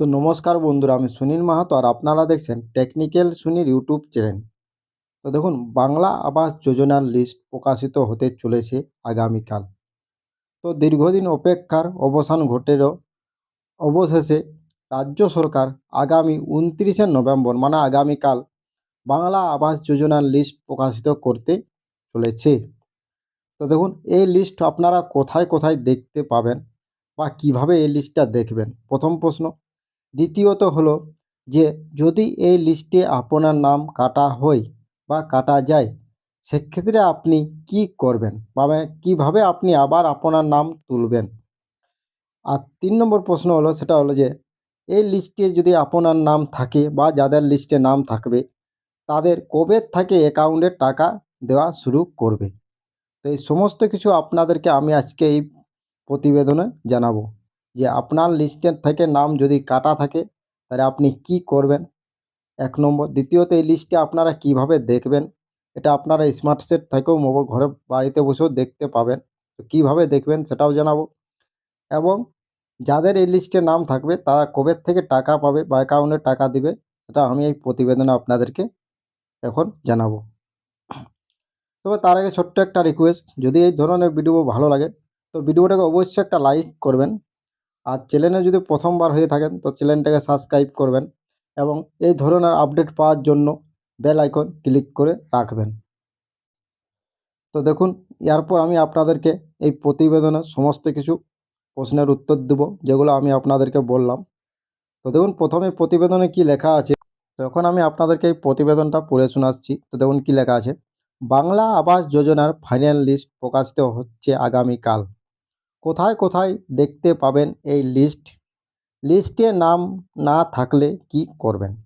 তো নমস্কার বন্ধুরা, আমি সুনীল মাহাতো আর আপনারা দেখছেন টেকনিক্যাল সুনীল ইউটিউব চ্যানেল। তো দেখুন, বাংলা আবাস যোজনার লিস্ট প্রকাশিত হতে চলেছে আগামীকাল। তো দীর্ঘদিন অপেক্ষার অবসান ঘটেও অবশেষে রাজ্য সরকার আগামী উনত্রিশে নভেম্বর মানে আগামীকাল বাংলা আবাস যোজনার লিস্ট প্রকাশিত করতে চলেছে। তো দেখুন, এই লিস্ট আপনারা কোথায় কোথায় দেখতে পাবেন বা কীভাবে এই লিস্টটা দেখবেন? প্রথম প্রশ্ন দ্বিতীয়ত হলো যে, যদি এই লিস্টে আপনার নাম কাটা হয় বা কাটা যায়, সেক্ষেত্রে আপনি কি করবেন? বা কীভাবে আপনি আবার আপনার নাম তুলবেন? আর তিন নম্বর প্রশ্ন হলো, সেটা হলো যে, এই লিস্টে যদি আপনার নাম থাকে বা যাদের লিস্টে নাম থাকবে, তাদের কবে থেকে অ্যাকাউন্টে টাকা দেওয়া শুরু করবে? তো এই সমস্ত কিছু আপনাদেরকে আমি আজকে এই প্রতিবেদনে জানাব। যে আপনার লিস্টের থেকে নাম যদি কাটা থাকে, তাহলে আপনি কি করবেন? এক নম্বর। দ্বিতীয়ত, এই লিস্টে আপনারা কীভাবে দেখবেন? এটা আপনারা স্মার্ট সেট থেকেও মোবাইল ঘরে বাড়িতে বসেও দেখতে পাবেন। তো কীভাবে দেখবেন সেটাও জানাব। এবং যাদের এই লিস্টে নাম থাকবে, তারা কবে থেকে টাকা পাবে বা অ্যাকাউন্টে টাকা দিবে, সেটা আমি এই প্রতিবেদনে আপনাদেরকে এখন জানাব। তবে তার আগে ছোট্ট একটা রিকোয়েস্ট যদি এই ধরনের ভিডিও ভালো লাগে, তো ভিডিওটাকে অবশ্যই একটা লাইক করবেন। আর চ্যানেলে যদি প্রথমবার হয়ে থাকেন, তো চ্যানেলটাকে সাবস্ক্রাইব করবেন এবং এই ধরনের আপডেট পাওয়ার জন্য বেল আইকন ক্লিক করে রাখবেন। তো দেখুন, এরপর আমি আপনাদেরকে এই প্রতিবেদনে সমস্ত কিছু প্রশ্নের উত্তর দেব, যেগুলো আমি আপনাদেরকে বললাম। তো দেখুন, প্রথমে প্রতিবেদনে কি লেখা আছে? তো এখন আমি আপনাদেরকে এই প্রতিবেদনটা পড়ে শোনাচ্ছি। তো দেখুন, কি লেখা আছে? বাংলা আবাস যোজনার ফাইনাল লিস্ট প্রকাশিত হচ্ছে আগামীকাল। কোথায় কোথায় দেখতে পাবেন এই লিস্ট লিস্টে নাম না থাকলে কি করবেন?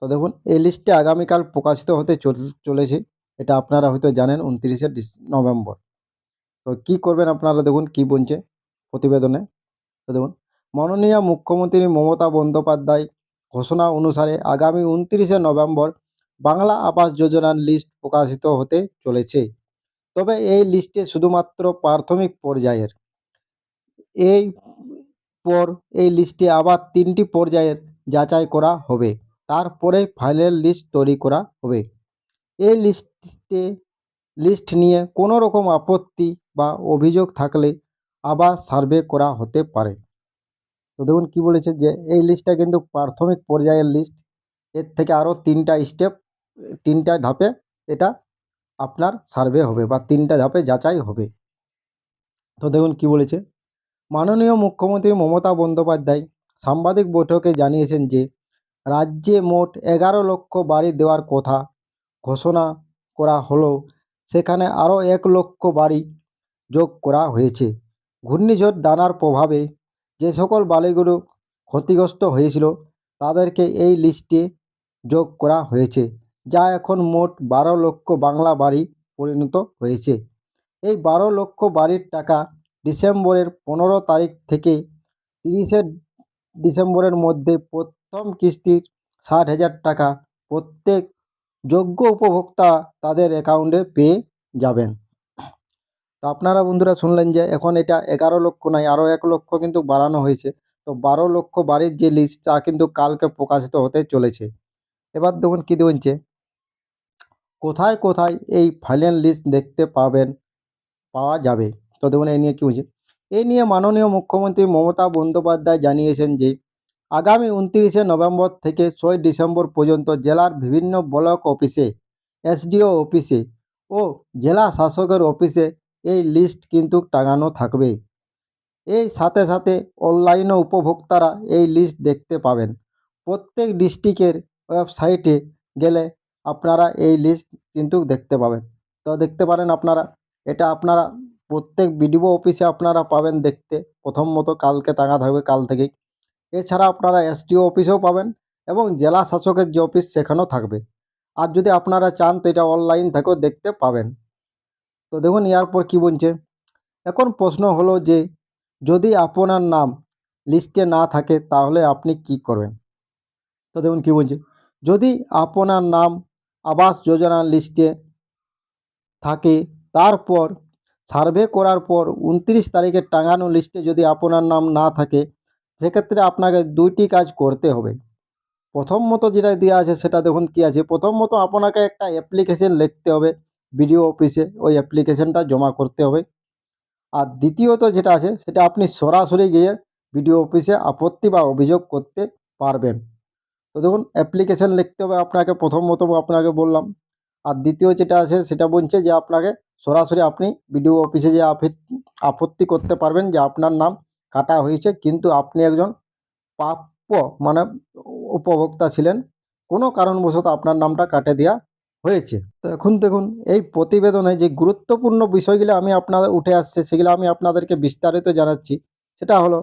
তো দেখুন, এই লিস্টে আগামীকাল প্রকাশিত হতে চল- চলেছে। এটা আপনারা হয়তো জানেন, উনত্রিশে নভেম্বর। তো কি করবেন আপনারা দেখুন, কি বলছে প্রতিবেদনে? তো দেখুন, মাননীয় মুখ্যমন্ত্রী মমতা বন্দ্যোপাধ্যায় ঘোষণা অনুসারে আগামী উনত্রিশে নভেম্বর বাংলা আবাস যোজনার লিস্ট প্রকাশিত হতে চলেছে। তবে এই লিস্টে শুধুমাত্র প্রাথমিক পর্যায়ের এই পর, এই লিস্টে আবার তিনটি পর্যায়ের যাচাই করা হবে। তারপরে ফাইনাল লিস্ট তৈরি করা হবে। এই লিস্টে, লিস্ট নিয়ে কোনো রকম আপত্তি বা অভিযোগ থাকলে আবার সার্ভে করা হতে পারে। তো দেখুন কী বলেছে যে, এই লিস্টটা কিন্তু প্রাথমিক পর্যায়ের লিস্ট। এর থেকে আরও তিনটা স্টেপ, তিনটা ধাপে এটা আপনার সার্ভে হবে বা তিনটা ধাপে যাচাই হবে। তো দেখুন কী বলেছে মাননীয় মুখ্যমন্ত্রী মমতা বন্দ্যোপাধ্যায় সাংবাদিক বৈঠকে জানিয়েছেন যে, রাজ্যে মোট এগারো লক্ষ বাড়ি দেওয়ার কথা ঘোষণা করা হলেও সেখানে আরও এক লক্ষ বাড়ি যোগ করা হয়েছে। ঘূর্ণিঝড় দানার প্রভাবে যে সকল বাড়িগুলো ক্ষতিগ্রস্ত হয়েছিল, তাদেরকে এই লিস্টে যোগ করা হয়েছে, যা এখন মোট বারো লক্ষ বাংলা বাড়ি পরিণত হয়েছে। এই বারো লক্ষ বাড়ির টাকা ডিসেম্বরের পনেরো তারিখ থেকে তিরিশে ডিসেম্বরের মধ্যে প্রথম কিস্তির ষাট হাজার টাকা প্রত্যেক যোগ্য উপভোক্তা তাদের অ্যাকাউন্টে পেয়ে যাবেন। তো আপনারা বন্ধুরা শুনলেন যে এখন এটা এগারো লক্ষ নয় আরও এক লক্ষ কিন্তু বাড়ানো হয়েছে। তো বারো লক্ষ বাড়ির যে লিস্ট তা কিন্তু কালকে প্রকাশিত হতে চলেছে। এবার দেখুন কী বলছে। কোথায় কোথায় এই ফাইনাল লিস্ট দেখতে পাবেন, পাওয়া যাবে। তো দেখুন এই নিয়ে কী বলছে এই নিয়ে মাননীয় মুখ্যমন্ত্রী মমতা বন্দ্যোপাধ্যায় জানিয়েছেন যে, আগামী উনত্রিশে নভেম্বর থেকে ছয় ডিসেম্বর পর্যন্ত জেলার বিভিন্ন ব্লক অফিসে, এসডিও অফিসে ও জেলা শাসকের অফিসে এই লিস্ট কিন্তু টাঙানো থাকবে। এই সাথে সাথে অনলাইনে উপভোক্তারা এই লিস্ট দেখতে পাবেন। প্রত্যেক ডিস্ট্রিক্টের ওয়েবসাইটে গেলে আপনারা এই লিস্ট কিন্তু দেখতে পাবেন। তো দেখতে পারেন আপনারা, এটা আপনারা প্রত্যেক বিডিও অফিসে আপনারা পাবেন দেখতে। প্রথম মতো কালকে টাঙা থাকবে কাল থেকেই। এছাড়া আপনারা এসডিও অফিসেও পাবেন এবং জেলা শাসকের যে অফিস সেখানেও থাকবে। আর যদি আপনারা চান তো এটা অনলাইন থেকেও দেখতে পাবেন। তো দেখুন, এরপর কী বলছে? এখন প্রশ্ন হলো যে, যদি আপনার নাম লিস্টে না থাকে, তাহলে আপনি কি করবেন? তো দেখুন কী বলছে? যদি আপনার নাম আবাস যোজনার লিস্টে থাকে, তারপর সার্ভে করার পর উনত্রিশ তারিখে টাঙানো লিস্টে যদি আপনার নাম না থাকে, সেক্ষেত্রে আপনাকে দুইটি কাজ করতে হবে। প্রথমত যেটা দেওয়া আছে সেটা দেখুন কী আছে। প্রথমত আপনাকে একটা অ্যাপ্লিকেশন লিখতে হবে বিডিও অফিসে ওই অ্যাপ্লিকেশনটা জমা করতে হবে। আর দ্বিতীয়ত যেটা আছে, সেটা আপনি সরাসরি গিয়ে বিডিও অফিসে আপত্তি বা অভিযোগ করতে পারবেন। তো দেখুন অ্যাপ্লিকেশন লিখতে হবে আপনাকে। প্রথমত আপনাকে বললাম আর দ্বিতীয় যেটা আছে, সেটা বলছে যে আপনাকে সরাসরি আপনি বিডিও অফিসে যে আপত্তি করতে পারবেন যে আপনার নাম কাটা হয়েছে, কিন্তু আপনি একজন প্রাপ্য মানে উপভোক্তা ছিলেন, কোনো কারণবশত আপনার নামটা কাটে দেওয়া হয়েছে। তো এখন দেখুন, এই প্রতিবেদনে যে গুরুত্বপূর্ণ বিষয়গুলো আমি আপনাদের উঠে আসছে, সেগুলো আমি আপনাদেরকে বিস্তারিত জানাচ্ছি। সেটা হলো,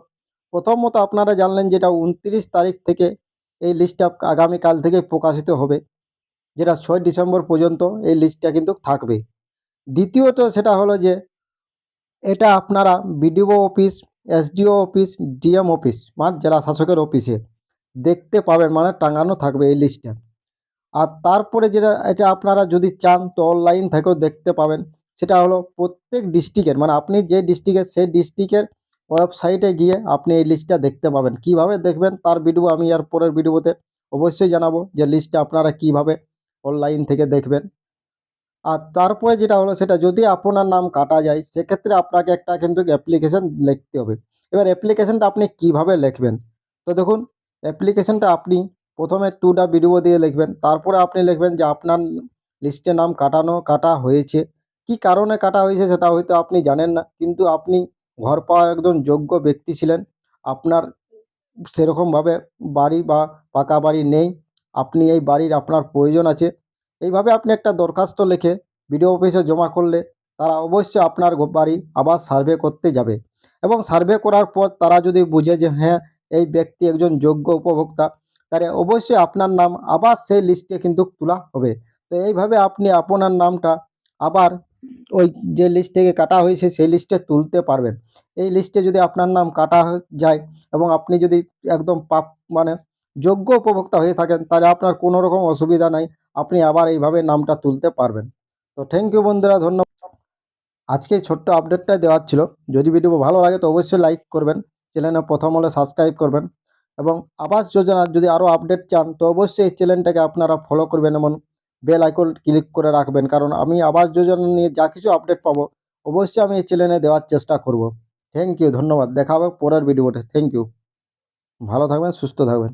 প্রথমত আপনারা জানলেন যেটা উনত্রিশ তারিখ থেকে এই লিস্টটা আগামীকাল থেকে প্রকাশিত হবে। যেটা ছয় ডিসেম্বর পর্যন্ত এই লিস্টটা কিন্তু থাকবে। দ্বিতীয়ত সেটা হলো যে, এটা আপনারা BDO office SDO office DM office মানে জেলা শাসকের অফিসে দেখতে পাবেন মানে টাঙানো থাকবে এই লিস্টটা আর তারপরে যেটা, এটা আপনারা যদি চান তো অনলাইন থেকেও দেখতে পাবেন, সেটা হলো প্রত্যেক ডিস্ট্রিক্টের মানে আপনি যে ডিস্ট্রিক্টের সেই ডিস্ট্রিক্টের ওয়েবসাইটে গিয়ে আপনি এই লিস্টটা দেখতে পাবেন। কীভাবে দেখবেন? তার ভিডিও আমি আর পরের ভিডিওতে অবশ্যই জানাব যে লিস্টটা আপনারা কীভাবে অনলাইন থেকে দেখবেন। আর তারপরে যেটা হলো সেটা যদি আপনার নাম কাটা যায়, সেক্ষেত্রে আপনাকে একটা কিন্তু অ্যাপ্লিকেশন লিখতে হবে। এবার অ্যাপ্লিকেশনটা আপনি কীভাবে লিখবেন? তো দেখুন অ্যাপ্লিকেশনটা আপনি প্রথমে টুটা ভিডিও দিয়ে লিখবেন। তারপরে আপনি লিখবেন যে আপনার লিস্টে নাম কাটানো, কাটা হয়েছে। কি কারণে কাটা হয়েছে সেটা হয়তো আপনি জানেন না, কিন্তু আপনি ঘর পাওয়া একজন যোগ্য ব্যক্তি ছিলেন। আপনার সেরকমভাবে বাড়ি বা পাকা বাড়ি নেই। আপনি এই বাড়ির আপনার প্রয়োজন আছে। এইভাবে আপনি একটা দরখাস্ত লিখে বিডিও অফিসে জমা করলে তারা অবশ্যই আপনার বাড়ি আবার সার্ভে করতে যাবে। এবং সার্ভে করার পর তারা যদি বুঝে যে হ্যাঁ এই ব্যক্তি একজন যোগ্য উপভোক্তা, তাহলে অবশ্যই আপনার নাম আবার সেই লিস্টে কিন্তু তোলা হবে। তো এইভাবে আপনি আপনার নামটা আবার ওই যে লিস্ট থেকে কাটা হয়েছে সেই লিস্টে তুলতে পারবেন। এই লিস্টে যদি আপনার নাম কাটা যায় এবং আপনি যদি একদম পাপ মানে যোগ্য উপভোক্তা হয়ে থাকেন, তাহলে আপনার কোনো রকম অসুবিধা নাই। আপনি আবার এইভাবে নামটা তুলতে পারবেন। তো থ্যাংক ইউ বন্ধুরা, ধন্যবাদ। আজকে ছোট্ট আপডেটটা দেওয়ার ছিল। যদি ভিডিও ভালো লাগে তো অবশ্যই লাইক করবেন চ্যানেলে প্রথম হলে সাবস্ক্রাইব করবেন এবং আবাস যোজনার যদি আরও আপডেট চান তো অবশ্যই এই চ্যানেলটাকে আপনারা ফলো করবেন এবং বেল আইকন ক্লিক করে রাখবেন। কারণ আমি আবাস যোজনা নিয়ে যা কিছু আপডেট পাবো, অবশ্যই আমি এই চ্যানেলে দেওয়ার চেষ্টা করব। থ্যাংক ইউ ধন্যবাদ। দেখা হবে পরের ভিডিওতে থ্যাংক ইউ ভালো থাকবেন, সুস্থ থাকবেন।